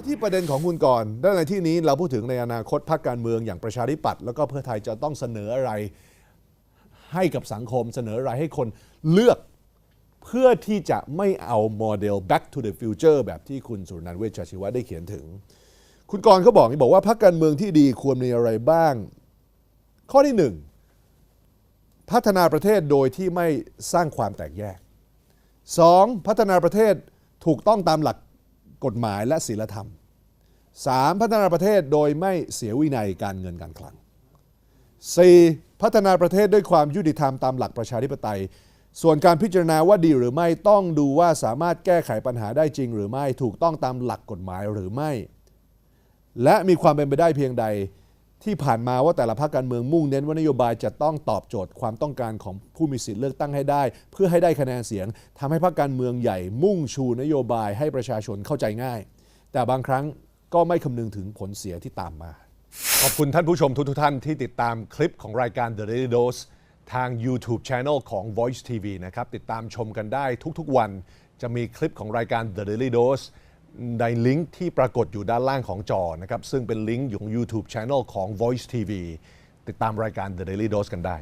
มาที่ประเด็นของคุณก่อนด้านในที่นี้เราพูดถึงในอนาคตพรรคการเมืองอย่างประชาธิปัตย์แล้วก็เพื่อไทยจะต้องเสนออะไรให้กับสังคมเสนออะไรให้คนเลือกเพื่อที่จะไม่เอาโมเดล back to the future แบบที่คุณสุรนันท์เวชชชีวะได้เขียนถึง คุณกรณ์เขาบอกนี่บอกว่าพรรคการเมืองที่ดีควรมีอะไรบ้าง ข้อที่หนึ่งพัฒนาประเทศโดยที่ไม่สร้างความแตกแยก 2. พัฒนาประเทศถูกต้องตามหลัก กฎหมายและศีลธรรม 3. พัฒนาประเทศโดยไม่เสียวินัยการเงินการคลัง 4. พัฒนาประเทศด้วยความยุติธรรมตามหลักประชาธิปไตย ส่วนการพิจารณาว่าดีหรือไม่ต้องดูว่าสามารถแก้ไขปัญหาได้จริง หรือไม่ถูกต้องตามหลักกฎหมายหรือไม่ และมีความเป็นไปได้เพียงใด ที่ผ่านมาว่าแต่ละพรรคการเมืองมุ่งเน้นว่านโยบายจะต้องตอบโจทย์ความต้องการของผู้มีสิทธิ์เลือกตั้งให้ได้ เพื่อให้ได้คะแนนเสียงทำให้พรรคการเมืองใหญ่มุ่งชูนโยบายให้ประชาชนเข้าใจง่าย แต่บางครั้งก็ไม่คำนึงถึงผลเสียที่ตามมา ขอบคุณท่านผู้ชมทุกทท่านที่ติดตามคลิปของรายการ The Daily Dose ทาง YouTube Channel ของ Voice TV นะครับติดตามชมกันได้ทุกๆวัน จะมีคลิปของรายการ The Daily Dose ในลิงก์ที่ปรากฏอยู่ด้านล่างของจอนะครับ ซึ่งเป็นลิงก์ของ YouTube Channel ของ Voice TV ติดตามรายการ The Daily Dose กันได้